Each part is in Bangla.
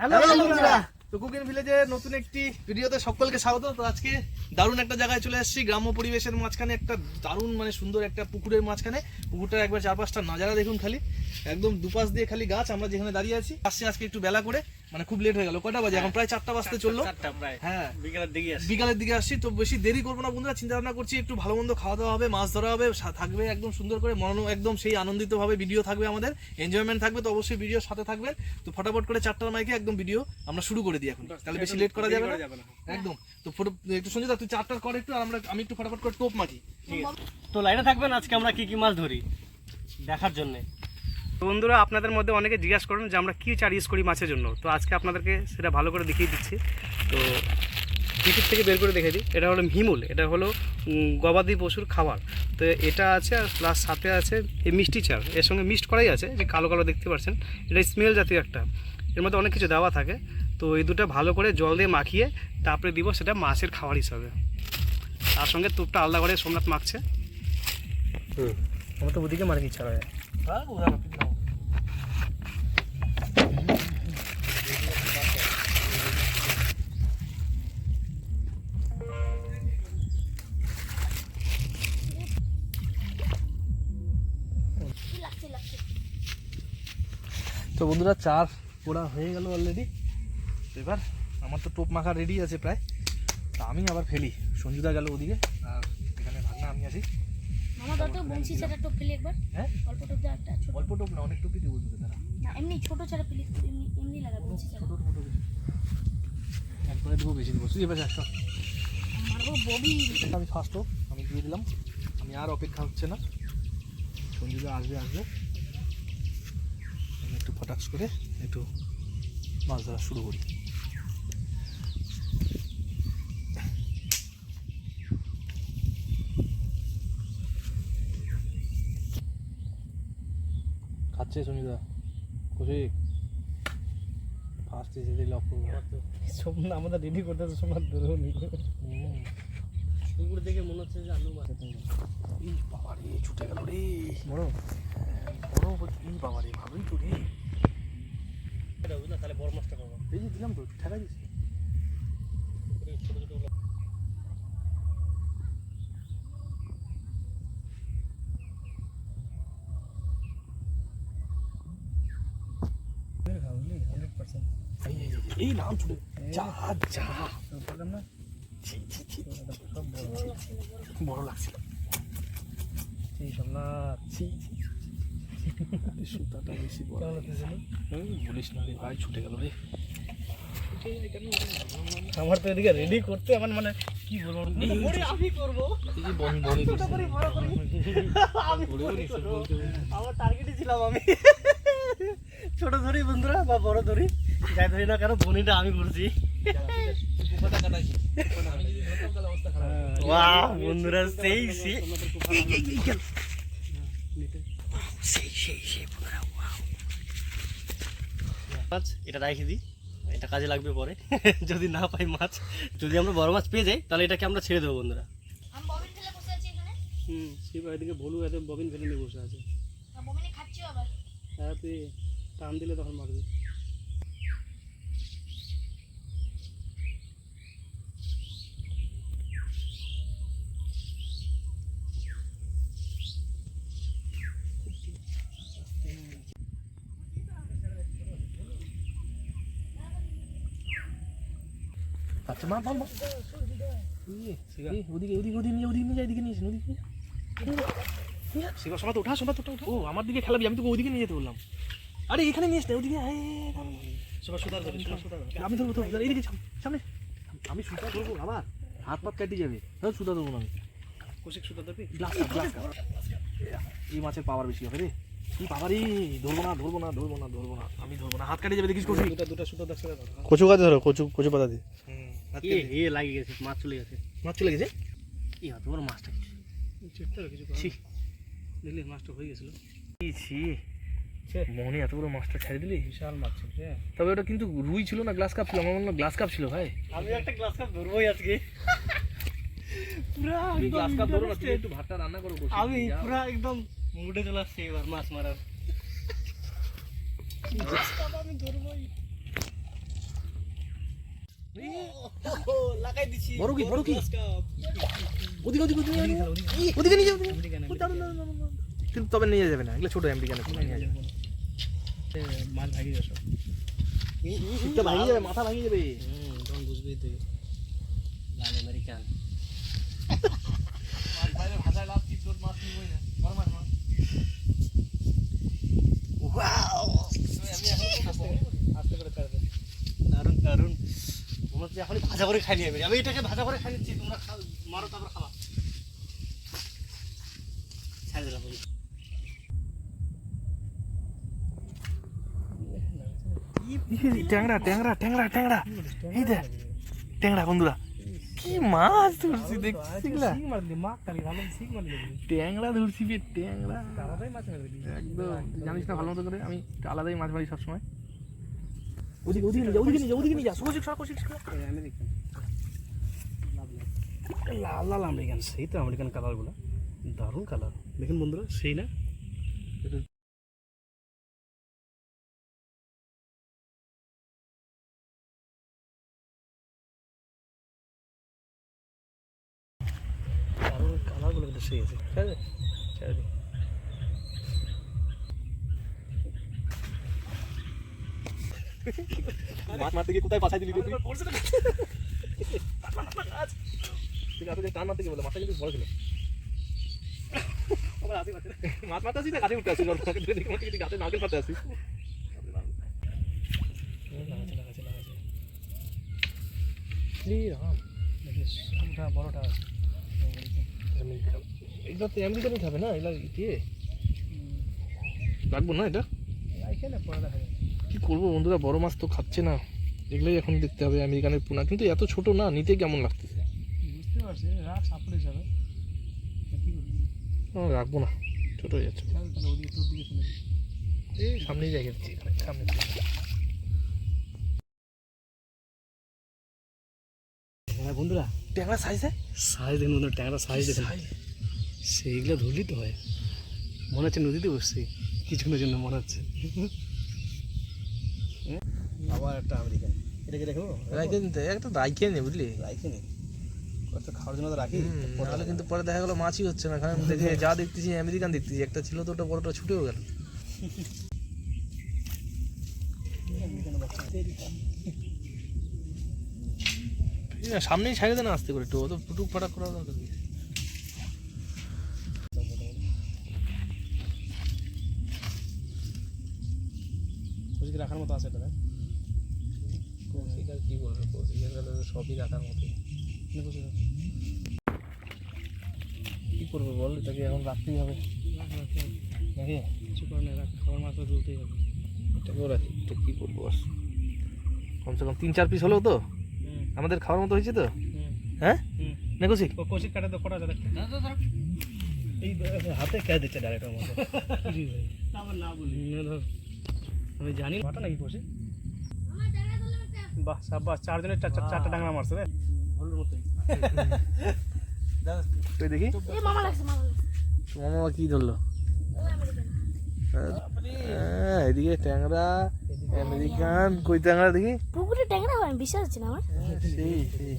হ্যালো বন্ধুরা। তো কুকিং ভিলেজের নতুন একটি ভিডিওতে সকলকে স্বাগত। তো আজকে দারুণ একটা জায়গায় চলে আসছি গ্রাম্য পরিবেশের মাঝখানে একটা দারুণ মানে সুন্দর একটা পুকুরের মাঝখানে। পুকুরটার একবার চার পাঁচটা নাজারা দেখুন খালি একদম দুপাশ দিয়ে খালি গাছ আমরা যেখানে দাঁড়িয়ে আছি। আসছে আজকে একটু বেলা করে মানে খুব লেট হয়ে গেল। কটা বাজে? এখন প্রায় চারটা বাজতে চলল। হ্যাঁ। বিকেলের দিকে বিকালের দিকে আসছি তো বেশি দেরি করব না বন্ধুরা। চিন্তা ভাবনা করছি একটু ভালো মন্দ খাওয়া দাওয়া হবে মাছ ধরা হবে থাকবে একদম সুন্দর করে মন একদম সেই আনন্দিত ভাবে ভিডিও থাকবে আমাদের। এনজয়মেন্ট থাকবে তো অবশ্যই ভিডিওর সাথে থাকবেন। তো ফটাফট করে চারটার মাইকে একদম ভিডিও আমরা শুরু করে দিই এখন। তাহলে বেশি লেট করা যাবে না। একদম। তো ফটো একটু সঞ্জিতা তুই চারটার কর একটু আমরা আমি একটু ফটাফট করে টোপ মারি তো লাইনে থাকবেন, আজকে আমরা কি কি মাছ ধরি দেখার জন্য। বন্ধুরা, আপনাদের মধ্যে অনেকে জিজ্ঞাসা করেন যে আমরা কি চার ইউজ করি মাছের জন্য। তো আজকে আপনাদেরকে সেটা ভালো করে দেখিয়ে দিচ্ছি। তো টিকিট থেকে বের করে দেখে দিই। এটা হলো হিমুল, এটা হলো গবাদি পশুর খাবার। তো এটা আছে আর প্লাস সাথে আছে এই মিষ্টি চার। এর সঙ্গে মিক্সড করাই আছে, যে কালো কালো দেখতে পাচ্ছেন। এটা স্মেল জাতীয় একটা। এর মধ্যে অনেক কিছু দেওয়া থাকে। তো এই দুটো ভালো করে জল দিয়ে মাখিয়ে তারপরে দিব সেটা মাছের খাবার হিসাবে। তার সঙ্গে তুপটা আলাদা করে সোমনাথ মাখছে। হুম। আমার তো ওদিকে মারে ইচ্ছা হয়। তো বন্ধুরা চার পোড়া হয়ে গেল অলরেডি এবার আমার তো টোপ মাখা রেডি আছে প্রায়। তা আমি আবার ফেলি। সঞ্জুদা গেল ওদিকে আর এখানে ভাগনা আমি আছি। মামা দাও তো বংশী ছাড়া টোপ ফেলি একবার। হ্যাঁ? অল্প টোপ দাও একটা ছোট অল্প টোপ না অনেক টোপই দেবো দুটো তারা না এমনি ছোট ছাড়া ফেলি এমনি এমনি লাগা বংশী ছাড়া ছোটো ছোটো একবারে দেবো বেশি দেবো। তুই এবার মারবো ববি। আমি ফার্স্ট আমি দিয়ে দিলাম। আমি আর অপেক্ষা হচ্ছে না। সঞ্জুদা আসবে আসবে। আমি একটু ফটাক্স করে একটু মাছ ধরা শুরু করি। খাচ্ছে সঞ্জুদা কৌশিক ফার্স্ট এসে করব সোমনাথ আমাদের রেডি করতে তো সোমনাথ ধরেও নি হুম। দেখে মনে হচ্ছে যে আলু মাছ এই বাবা রে ছুটে গেল রে বড় বড় এই বাবা রে ভালোই তো রে তাহলে বড় মাছটা পাবো এই দিলাম তো ঠেকা দিচ্ছি ছোট ছোট এই, নাম ছুটে যা যা। বড় লাগছিল। সুতাটা বেশি বলিস না রে ভাই ছুটে গেল রে। আমার তো এদিকে রেডি করতে আমার মানে কি বলব? আমি করব। আমার টার্গেটই ছিলাম আমি। ছোট ধরি বন্ধুরা বা বড় ধরি যাই ধরি না কেন বনিটা আমি করছি। বন্ধুরা সেই সেই। এই, এই, এই, গেল। সেই সেই সেই বন্ধুরা মাছ এটা রেখে দিই। এটা কাজে লাগবে পরে। যদি না পাই মাছ যদি আমরা বড় মাছ পেয়ে যাই তাহলে এটাকে আমরা ছেড়ে দেবো বন্ধুরা। আমি ববিন ফেলে বসে আছি এখানে। হুম শিব এদিকে ভলু এত ববিন ফেলে নিয়ে বসে আছে। হ্যাঁ তুই টান দিলে তখন মারবি। মা মার এই, ওদিকে ওদিকে ওদিকে নিয়ে ওদিকে নিয়ে এদিকে ওদিকে। শিবা। ও আমার দিকে খেলাবি আমি তোকে ওদিকে নিয়ে যেতে বললাম। আরে এখানে নিয়ে আসলে ওদিকে সুতার আমি ধরবো তো এইদিকে সামনে, সামনে। আমি সুতা ধরবো আবার হাত পাত কাটি যাবে। হ্যাঁ সুতা ধরবো না আমি। কৌশিক ধরবি? গ্লাস গ্লাস এই মাছের পাওয়ার বেশি হবে রে। কি পাওয়ার রে ধরবো না ধরবো না ধরবো না ধরবো না। আমি ধরবো না হাত কাটে যাবে দেখিস কষি দুটা দুটা সুতার ধরে। কচু গাছ ধরো কচু কচু পাতা দিয়ে। এ এ লাগিয়ে গেছে মাছ চলে গেছে। মাছ চলে গেছে? হাত মাছটা কিছু কিছু দিলি মাছটা হয়ে গেছিল। ছি এত বড় মাছটা ছেড়ে দিলি? বিশাল মাছ তবে ওটা কিন্তু রুই ছিল না গ্লাস কাপ ছিল। আমার মনে হয় গ্লাস কাপ ছিল ভাই। আমি একটা গ্লাস কাপ ধরবোই আজকে। পুরা গ্লাস কাপ ধরো না একটু ভাতটা রান্না করো আমি। পুরা একদম মুডে চলে আসছি এবার মাছ মারার। আমি ধরবোই। লাগাই দিছি। বড় কি, বড় কি? ওদিকে ওদিকে ওদিকে ওদিকে। ওদিকে নিয়ে যাও ওদিকে। ও, দাঁড়ান, দাঁড়ান, দাঁড়ান, দাঁড়ান। কিন্তু তবে নিয়ে যাবে না এগুলো ছোট আমেরিকান নিয়ে যাবে? মাছ ভাগি যাবে সব। ভাঙিয়ে যাবে মাথা ভাঙিয়ে যাবে। হুম তখন বুঝবি তুই। লাল আমেরিকান। মাছ বাইরে ভাষায় লাভ কি ছোট মাছ নিবই না বড় মাছ মাছ ওয়াও আমি এখন আস্তে করে ছাড়বে দারুণ দারুণ তো ভাজা করে খাই নিয়ে আমি এটাকে ভাজা করে খাই নিচ্ছি তোমরা খাও মারো তারপর খাওয়া ছাড় দিলাম ট্যাংরা ট্যাংরা ট্যাংরা ট্যাংরা। এই দেখ ট্যাংরা বন্ধুরা কি মাছ ধরছি দেখছিস এগুলা? ট্যাংরা ধরছি বে ট্যাংরা। একদম জানিস না ভালো মতো করে আমি আলাদাই মাছ মারি সবসময়। ওদিকে ওদিকে নিয়ে যা ওদিকে নিয়ে যা ওদিকে নিয়ে যা কৌশিক সর কৌশিক সর। আমেরিকান লাল লাল আমেরিকান সেই তো আমেরিকান কালারগুলো দারুণ কালার দেখুন বন্ধুরা সেই না দারুণ কালারগুলো কিন্তু সেই আছে ঠিক আছে ছেড়ে দিই। মাছ মারতে গিয়ে কোথায় বাসায় দিবি তুই? ঠিক আছে টান মারতে গিয়ে বলে মাছটা কিন্তু বড় ছিল। মাছ মারতে আসি না গাছে উঠতে আসি গাছে নারকেল পাতে আসি বড়টা আমেরিকানই খাবে না এগুলো দিয়ে রাখব না এটা? এখানে দেখা কি করব বন্ধুরা? বড় মাছ তো খাচ্ছে না। এগুলোই এখন দেখতে হবে আমেরিকানের পোনা। কিন্তু এত ছোট না নিতে কেমন লাগতেছে? বুঝতে পারছি রাখ সাপড়ে যাবে। রাখব না। ছোট হয়ে যাচ্ছে। এই সামনেই জায়গা দিচ্ছি সামনে। হ্যাঁ বন্ধুরা ট্যাংরা সাইজে সাইজ দেখুন বন্ধুরা ট্যাংরা সাইজ দেখুন। সেইগুলো ধরলেই তো হয়। মনে হচ্ছে নদীতে বসছি। কিছুক্ষণের জন্য মনে হচ্ছে। আবার একটা আমেরিকান। এটাকে নিতে একটা নে বুঝলি। রাখি নি। খাওয়ার জন্য তো রাখি। নাহলে কিন্তু পরে দেখা গেলো মাছই হচ্ছে না। কারণ দেখে যা দেখতেছি আমেরিকান দেখতেছি। একটা ছিল তো ওটা বড়টা ছুটেও গেল। সামনেই ছাড়ে দেন আসতে করে একটু। ও তো টুটুক ফাটাক করা দরকার কি? কৌশিক রাখার মতো আছে এটা দেখ। কৌশিক আর কি বলবে? সবই রাখার মতো নে কি করব বল? এটাকে এখন রাখতেই হবে। নাকি? কিছু করে না রাখ। খাওয়ার মাছ তো তুলতেই হবে। এটাকেও রাখি। তো কি করব আর কমসে কম তিন চার পিস হলেও তো? আমাদের খাওয়ার মতো হয়েছে তো? হ্যাঁ? না কৌশিক কৌশিক কাটে তো কটা দেখতে এই হাতে কে দিচ্ছে ডাইরেক্ট আমার মতো? না বলি। ধর। আমি জানি। না নাকি ট্যাংরা ধরলাম বাহ চারজনের চার চার- চারটা ডাংরা মারছে রে। ভুলের মতোই। তুই দেখি। মামা লাগছে মামা মামা কি ধরলো? হ্যাঁ, এদিকে ট্যাংরা আমেরিকান কই ট্যাংরা দেখি? পুকুরে ট্যাংরা হয় বিশ্বাস হচ্ছে না আমার। সেই সেই।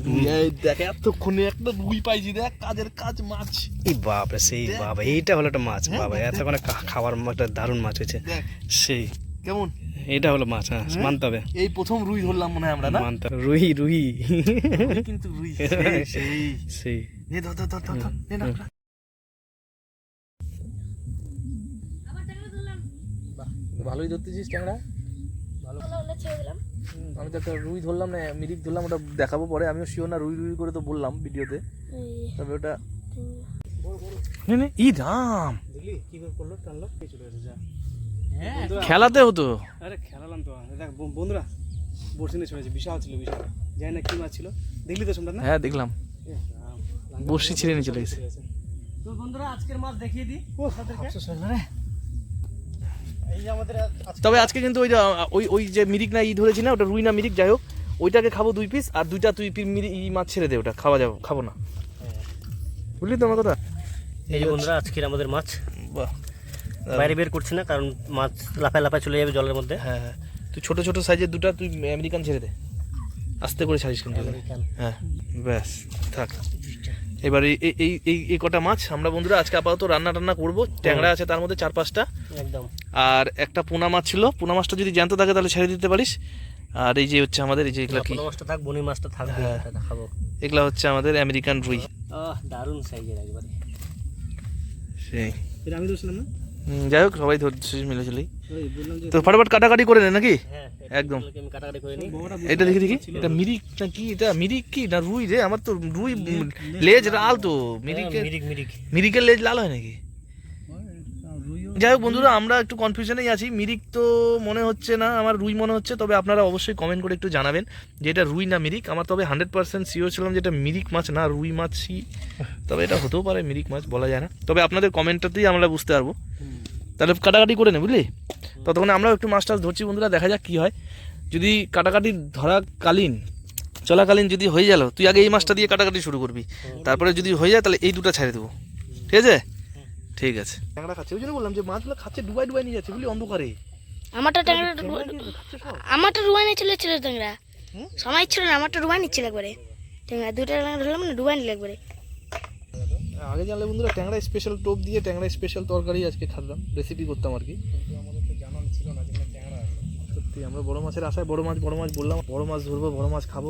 এদিকে, এদিকে, এদিকে, এদিকে। এই তো রুই। রুই, এই দেখ এতক্ষণে একটা রুই পাইছি দেখ কাজের কাজ মাছ। এই বাপরে সেই বাবা এইটা হলো একটা মাছ বাবা এতক্ষণে খা- একটা দারুণ মাছ হয়েছে। সেই। কেমন? এইটা হলো মাছ হ্যাঁ মানতে হবে। এই প্রথম রুই ধরলাম মনে হয় আমরা না? মানতে রুই রুই। রুই কিন্তু রুই সেই, সেই। সেই। নে ধর ধর ধর ধর ধর নে না। আবার ট্যাংরা ধরলাম। ভালোই ধরতেছিস ট্যাংরা। ভালো ছেড়ে দিলাম। আমি তো একটা রুই ধরলাম না মিরিক ধরলাম ওটা দেখাবো পরে। আমিও শিওর না রুই রুই করে তো বললাম ভিডিওতে। তবে ওটা ট্যাংরা। নে নে ই রাম কি করে করল? টানলো? চলে গেছে যা খেলাতে হতো। আরে খেলালাম তো। দেখ বন্ধুরা বড়শি নিয়ে চলেছে বিশাল ছিল বিশাল। জানি না কি মাছ ছিল। দেখলি তো শুনটা না? হ্যাঁ দেখলাম। রাম, ছিঁড়ে নিয়ে চলে গেছে। তো বন্ধুরা আজকের মাছ দেখিয়ে দিই আজ- তবে আজকে কিন্তু ওই যে, ওই ওই যে মিরিক না ই ধরেছি না ওটা রুই না মিরিক যাই হোক ওইটাকে খাব দুই পিস আর দুইটা তুই পি- মিরি ই মাছ ছেড়ে দে ওটা খাওয়া যাব খাব না। বুঝলি তো আমার কথা? এই যে বন্ধুরা আজকের আমাদের মাছ। বাহ। বাইরে বের করছি না কারণ মাছ লাফায় লাফায় চলে যাবে জলের মধ্যে। হ্যাঁ হ্যাঁ। তুই ছোটো ছোটো সাইজের দুটা তুই আমেরিকান ছেড়ে দে। আস্তে করে ছাড়িস কিন্তু। হ্যাঁ ব্যাস থাক। এবার এই এই- এই এই এই কটা মাছ আমরা বন্ধুরা আজকে আপাতত রান্না টান্না করব ট্যাংরা আছে তার মধ্যে চার পাঁচটা। একদম। আর একটা পোনা মাছ ছিল। পোনা মাছটা যদি জ্যান্ত থাকে তাহলে ছেড়ে দিতে পারিস। আর এই যে হচ্ছে আমাদের এই যে এগুলা কি? মাছটা থাক বনি মাছটা থাকবে হ্যাঁ। এটা দেখাবো এগুলা হচ্ছে আমাদের আমেরিকান রুই। আহ দারুণ সাইজের একবারে। সেই। এটা আমি ধরছিলাম না? যাই হোক সবাই ধরছিস মিলে চলেই যে তো ফটাফট কাটাকাটি করে নে নাকি? হ্যাঁ একদম। এটা দেখি দেখি। এটা মিরিক না কি? এটা মিরিক কি? না রুই রে? আমার তো রুই লেজ লাল তো। মিরিকের হ্যাঁ, মিরিক মিরিক। মিরিকের লেজ লাল হয় নাকি? যাই হোক বন্ধুরা আমরা একটু কনফিউশনেই আছি। মিরিক তো মনে হচ্ছে না আমার রুই মনে হচ্ছে তবে আপনারা অবশ্যই কমেন্ট করে একটু জানাবেন যে এটা রুই না মিরিক। আমার তবে হান্ড্রেড পার্সেন্ট শিওর ছিলাম যে এটা মিরিক মাছ না রুই মাছই। তবে এটা হতেও পারে মিরিক মাছ বলা যায় না। তবে আপনাদের কমেন্টটাতেই আমরা বুঝতে পারব। তাহলে কাটাকাটি করে নে বুঝলি? ততক্ষণে আমরাও একটু মাছ টাছ ধরছি বন্ধুরা দেখা যাক কী হয়। যদি কাটাকাটি ধরাকালীন চলাকালীন যদি হয়ে গেল তুই আগে এই মাছটা দিয়ে কাটাকাটি শুরু করবি। তারপরে যদি হয়ে যায় তাহলে এই দুটো ছেড়ে দেবো। ঠিক আছে? ঠিক আছে। ট্যাংরা খাচ্ছে। ওই জন্য বললাম যে মাছগুলো খাচ্ছে ডুবাই ডুবাই নিয়ে যাচ্ছে বুঝলি? অন্ধকারে। আমারটা ট্যাংরা আমারটা রুবাই নিচ্ছিল ছিল ট্যাংরা। হুম? সময় ছিল না আমারটা রুবাই নিচ্ছিল একবারে। ট্যাংরা দুটো ট্যাংরা ধরলাম না ডুবাই নিল একবারে। আগে জানলে বন্ধুরা ট্যাংরা স্পেশাল টোপ দিয়ে ট্যাংরা স্পেশাল তরকারি আজকে খাতাম রেসিপি করতাম আর কি। সত্যি আমরা বড় মাছের আশায় বড় মাছ বড় মাছ বললাম বড় মাছ ধরবো বড় মাছ খাব।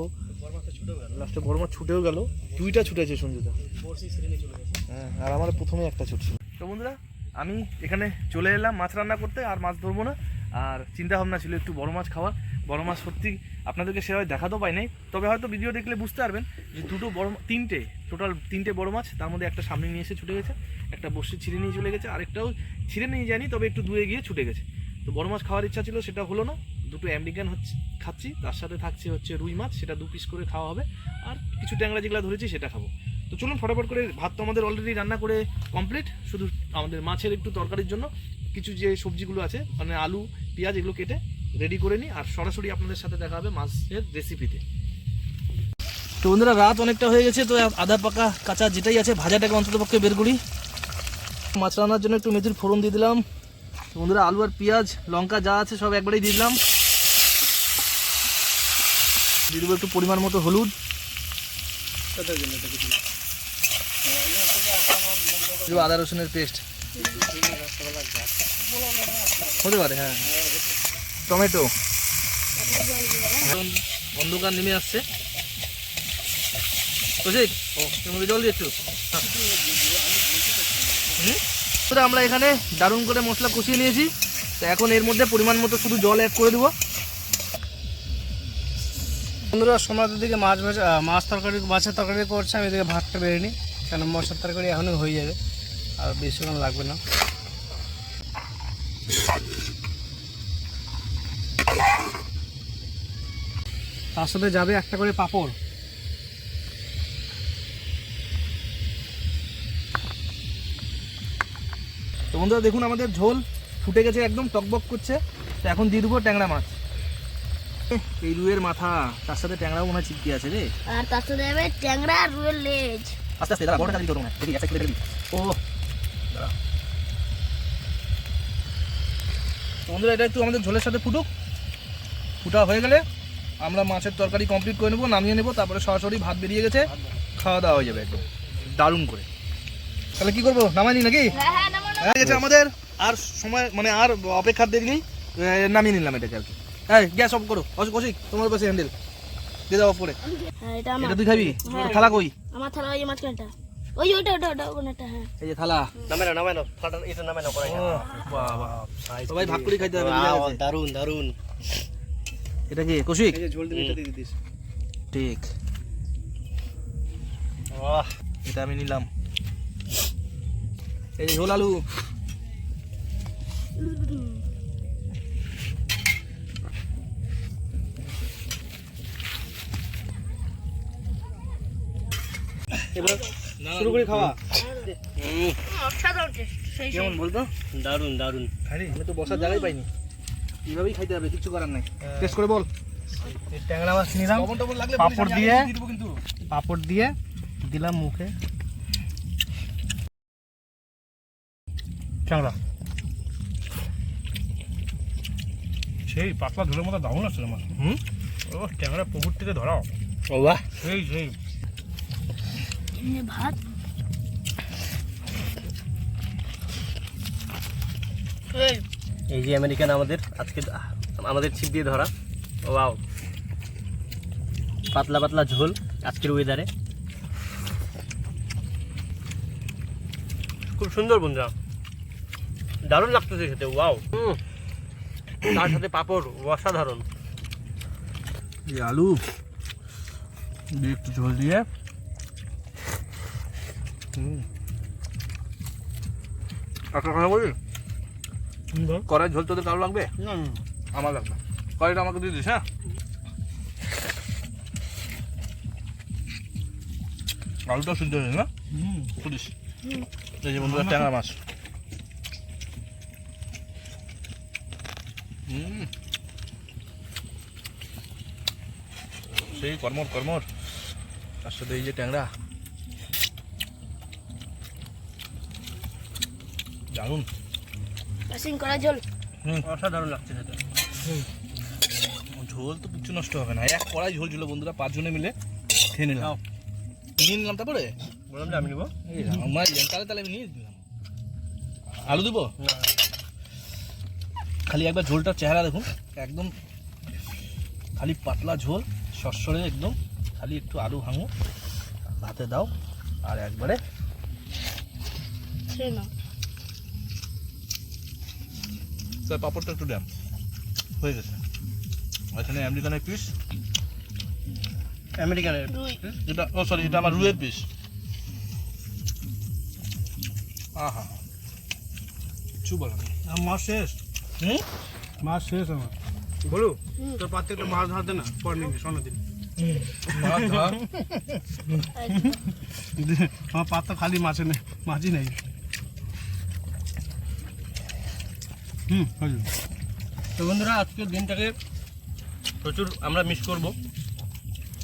লাস্টে বড় মাছ ছুটেও গেল দুইটা ছুটেছে সঞ্জুদা হ্যাঁ আর আমার প্রথমে একটা ছুটছিল তো বন্ধুরা, আমি এখানে চলে এলাম মাছ রান্না করতে, আর মাছ ধরবো না। আর চিন্তা ভাবনা ছিল একটু বড় মাছ খাওয়া বড় মাছ সত্যি আপনাদেরকে সেভাবে দেখাতেও পাই নাই। তবে হয়তো ভিডিও দেখলে বুঝতে পারবেন যে দুটো বড় তিনটে টোটাল তিনটে বড় মাছ, তার মধ্যে একটা সামনে নিয়ে এসে ছুটে গেছে, একটা বসে ছিঁড়ে নিয়ে চলে গেছে, আরেকটাও ছিঁড়ে নিয়ে যায়নি, তবে একটু দূরে গিয়ে ছুটে গেছে। তো বড় মাছ খাওয়ার ইচ্ছা ছিল, সেটা হলো না। দুটো আমেরিকান হচ্ছে, খাচ্ছি, তার সাথে থাকছে হচ্ছে রুই মাছ, সেটা দু পিস করে খাওয়া হবে। আর কিছু ট্যাংরা যেগুলো ধরেছি, সেটা খাব। তো চলুন ফটাফট করে ভাত তো আমাদের অলরেডি রান্না করে কমপ্লিট শুধু আমাদের মাছের একটু তরকারির জন্য। কিছু যে সবজিগুলো আছে মানে আলু, পেঁয়াজ, এগুলো কেটে রেডি করে নিই। আর সরাসরি আপনাদের সাথে দেখা হবে মাছের রেসিপিতে তো বন্ধুরা, রাত অনেকটা হয়ে গেছে, তো আধা পাকা, কাঁচা যেটাই আছে, ভাজাটাকে অন্তত পক্ষে বের করি। মাছ রান্নার জন্য একটু মেথির ফোড়ন দিয়ে দিলাম। তো বন্ধুরা, আলু আর পেঁয়াজ, লঙ্কা যা আছে সব একবারেই দিয়ে দিলাম। দিয়ে দেবো একটু পরিমাণ মতো হলুদ। দেবো আদা রসুনের পেস্ট। হতে পারে হ্যাঁ। টমেটো। অন্ধকার নেমে আসছে। জল দিয়ে একটু হ্যাঁ। তো আমরা এখানে দারুণ করে মশলা কষিয়ে নিয়েছি। তো এখন এর মধ্যে পরিমাণ মতো শুধু জল অ্যাড করে দেবো। বন্ধুরা, সমাজের দিকে মাছ ভাজা মাছ তরকারি, মাছের তরকারি করছে, আমি এদিকে ভাতটা বেড়ে নিই। কেন মশলার তরকারি এখনই হয়ে যাবে। আর বেশিক্ষণ লাগবে না। তার সাথে যাবে একটা করে পাপড়। তো বন্ধুরা দেখুন আমাদের ঝোল ফুটে গেছে একদম টকবক করছে। তো এখন দিয়ে দেবো ট্যাংরা মাছ। এই রুইয়ের মাথা তার সাথে ট্যাংরাও মনে হয় চিপকি আছে রে। আর তার সাথে ট্যাংরা রুয়ের লেজ। আস্তে আস্তে দাঁড়া বড়টা দিতে হবে দেখি একটা করে ও দাঁড়া। তো বন্ধুরা এটা একটু আমাদের ঝোলের সাথে ফুটুক। ফুটা হয়ে গেলে আমরা মাছের তরকারি কমপ্লিট করে নেব নামিয়ে নেব তারপরে সরাসরি ভাত বেরিয়ে গেছে খাওয়া দাওয়া হয়ে যাবে একদম। দারুণ করে। তাহলে কি করব? নামাইনি নাকি? হ্যাঁ হ্যাঁ গেছে আমাদের। আর সময় মানে আর অপেক্ষার দেরি নেই। নামিয়ে নিলাম এটাকে আর কি। হ্যাঁ গ্যাস অফ করো। অসুখ অসুখ তোমার পাশে হ্যান্ডেল দিয়ে দাও পরে হ্যাঁ এটা তুই খাবি? হ্যাঁ। থালা কই? আমার থালা ওই মাঝখানটা। ওই যে ওইটা ওটা ওটা ওখানেটা হ্যাঁ। এই যে থালা। নামে না নামে না ফাটা এটা নামে না করাই ও, বাবা। সবাই ভাগ করে খাইতে হবে দারুণ দারুণ এটা কি কৌশিক? এই যে ঝোল দিয়ে এটা দিয়ে দিস। ঠিক। বাহ। এটা আমি নিলাম। এই যে ঝোল আলু। এবার শুরু করি খাওয়া? অসাধারণ টেস্ট সেই কেমন বলতো? দারুণ দারুণ আমি তো বসার জায়গাই পাইনি। এইভাবেই খাইতে হবে কিছু করার নাই। টেস্ট করে বল। ট্যাংরা মাছ নিলাম। পাঁপড় দিয়ে? দিয়ে কিন্তু। পাঁপড় দিয়ে দিলাম মুখে। ট্যাংরা। সেই পাতলা ঝোলের মতো দারুণ আছে মাছ হুম? ও ট্যাংরা পুকুর থেকে ধরাও। ও বাহ। সেই। সেই ভাত। এই। যে আমেরিকান আমাদের আজকে আমাদের ছিপ দিয়ে ধরা। ওয়াও। পাতলা পাতলা ঝোল আজকের ওয়েদারে খুব সুন্দর বন্ধুরা। দারুণ লাগতেছে খেতে ওয়াও। তার সাথে পাপড় অসাধারণ। আলু দিয়ে একটু ঝোল দিয়ে। একটা কথা বলি। কড়াই ঝোল তোদের কারও লাগবে? আমার লাগবে। কড়াইটা আমাকে দিয়ে দিস হ্যাঁ? আলুটাও সিদ্ধ হয়েছে না? পুলিশ এই যে বন্ধুরা ট্যাংরা মাছ। হুম। সেই কর্মর কর্মর। তার সাথে এই যে ট্যাংরা। দারুণ পাসিং করা জল অসাধারণ লাগছে খেতে। ঝোল তো কিছু নষ্ট হবে না। এক কড়াই ঝোল ছিল বন্ধুরা পাঁচজনে মিলে খেয়ে নিলাম। নিয়ে নিলাম তারপরে? বললাম যে আমি নিবো। আমার তাহলে তাহলে আমি নিয়ে নিলাম। আলু দিব? খালি একবার ঝোলটার চেহারা দেখুন। একদম খালি পাতলা ঝোল সরসরে একদম। খালি একটু আলু ভাঙো ভাতে দাও আর একবারে সে না স্যার পাপড়টা একটু দেন। হয়ে গেছে। এখানে আমেরিকানের পিস। আমেরিকানের এটা ও সরি এটা আমার রুয়ের পিস। আহা। কিছু বলো মাছ শেষ। হুম? মাছ শেষ আমার। বলু। তোর পাত্রে একটু মাছ ধরতে না পর নিবি সোনার দিন। মাছ আমার পাত্র খালি মাছে নেই মাছই নেই। হুম তো বন্ধুরা আজকের দিনটাকে প্রচুর আমরা মিস করব।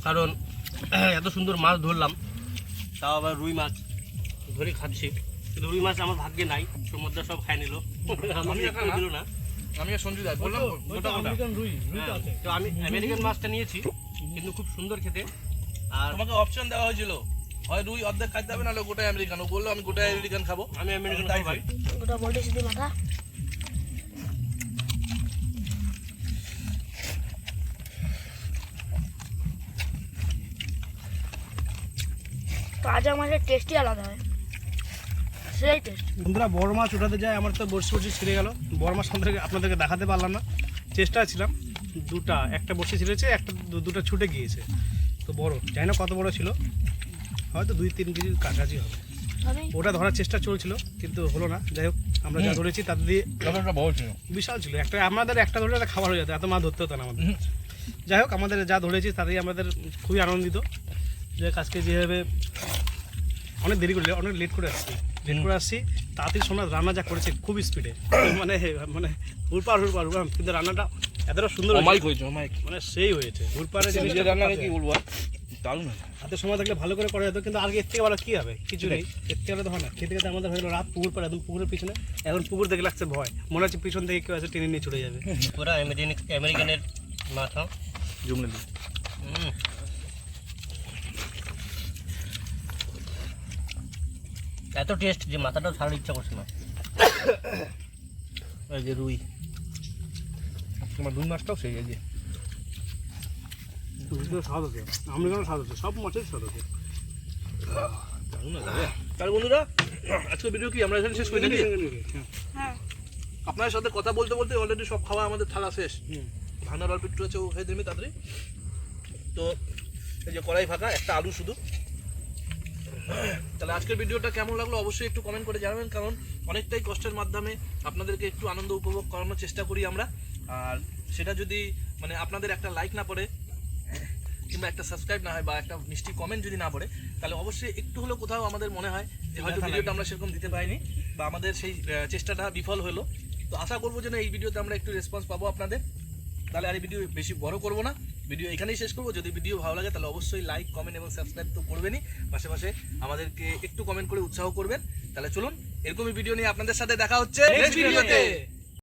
কারণ এত সুন্দর মাছ ধরলাম তাও আবার রুই মাছ ধরে খাচ্ছি। কিন্তু রুই মাছ আমার ভাগ্যে নাই সমুদ্র সব খাই নিল। আমাকে একটু দিল না। আমি আর সঞ্জু দাস বললাম গোটা গোটা হ্যাঁ, তো আমি আমেরিকান মাছটা নিয়েছি কিন্তু খুব সুন্দর খেতে। আর তোমাকে অপশন দেওয়া হয়েছিল। হয় রুই অর্ধেক খাইতে হবে নাহলে গোটাই আমেরিকান ও বলল আমি গোটাই আমেরিকান খাব। আমি আমেরিকান তাই খাই। ভাই। গোটা বলতে শুধু মাথা। তাজা মাছের টেস্টই আলাদা হয়। সেই টেস্ট বন্ধুরা বড় মাছ উঠাতে যায় আমার তো বড়শি বড়শি ছিঁড়ে গেল। বড় মাছ আপনাদেরকে আপনাদেরকে দেখাতে পারলাম না। চেষ্টা ছিলাম দুটা একটা বড়শি ছিঁড়েছে একটা দু- দুটো ছুটে গিয়েছে। তো বড় জানি না কত বড় ছিল। হয়তো দুই তিন কেজির কাছাকাছি হবে। ওটা ধরার চেষ্টা চলছিল কিন্তু হলো না। যাই হোক আমরা যা ধরেছি তাতে দিয়ে বিশাল ছিল। একটা আমাদের একটা ধরে একটা খাবার হয়ে যেত এত মাছ ধরতে হতো না আমাদের। যাই হোক আমাদের যা ধরেছি তাতেই আমাদের খুবই আনন্দিত। যে কাজকে যেভাবে অনেক দেরি করে অনেক লেট করে আসছি। লেট করে আসছি তাড়াতাড়ি সোনার রান্না যা করেছে খুব স্পিডে মানে মানে হুড়পার হুড়পার হুড়পার কিন্তু রান্নাটা এতটা সুন্দর হয়েছে, অমাইক হয়েছে অমাইক মানে সেই হয়েছে। হুড়পারে নিজের জিনিসটা রান্নাকে কি বলব দারুণ হাতে সময় থাকলে ভালো করে করা যেত কিন্তু আগে এর থেকে ভালো কী হবে? কিছু নেই। এর থেকে তো হয় না। খেতে খেতে আমাদের হয়ে গেলো রাত পুকুর পাড়ে একদম পুকুরের পিছনে। এখন পুকুর দেখে লাগছে ভয়। মনে হচ্ছে পিছন থেকে কেউ আছে টেনে নিয়ে চলে যাবে। পুরো আমেরিকানের মাথা। জমলে দিই। এত টেস্ট যে মাথাটাও ছাড়ার ইচ্ছা করছে না। এই যে রুই। তোমার রুই মাছটাও সেই এই যে। স্বাদ আছে আমেরিকানো স্বাদ আছে সব মাছের স্বাদ আছে। তাহলে বন্ধুরা আজকে ভিডিও কি? আমরা এখানে শেষ করে দিই হ্যাঁ। আপনার সাথে কথা বলতে বলতে অলরেডি সব খাওয়া আমাদের থালা শেষ। হুম। ভাঙার অল্প একটু আছে ও খেয়ে দেবে তাড়াতাড়ি। তো এই যে কড়াই ফাঁকা একটা আলু শুধু। তাহলে আজকের ভিডিওটা কেমন লাগল অবশ্যই একটু কমেন্ট করে জানাবেন কারণ অনেকটাই কষ্টের মাধ্যমে আপনাদেরকে একটু আনন্দ উপভোগ করানোর চেষ্টা করি আমরা। আর সেটা যদি মানে আপনাদের একটা লাইক না পড়ে কিংবা একটা সাবস্ক্রাইব না হয় বা একটা মিষ্টি কমেন্ট যদি না পড়ে তাহলে অবশ্যই একটু হলেও কোথাও আমাদের মনে হয় যে হয়তো ভিডিওটা আমরা সেরকম দিতে পারিনি বা আমাদের সেই চেষ্টাটা বিফল হলো। তো আশা করব যেন এই ভিডিওতে আমরা একটু রেসপন্স পাবো আপনাদের। তাহলে আর এই ভিডিও বেশি বড় করব না। ভিডিও এখানেই শেষ করব। যদি ভিডিও ভালো লাগে তাহলে অবশ্যই লাইক কমেন্ট এবং সাবস্ক্রাইব তো করবেনই। পাশে আমাদেরকে একটু কমেন্ট করে উৎসাহ করবেন। তাহলে চলুন এরকমই ভিডিও নিয়ে আপনাদের সাথে দেখা হচ্ছে নেক্সট ভিডিওতে।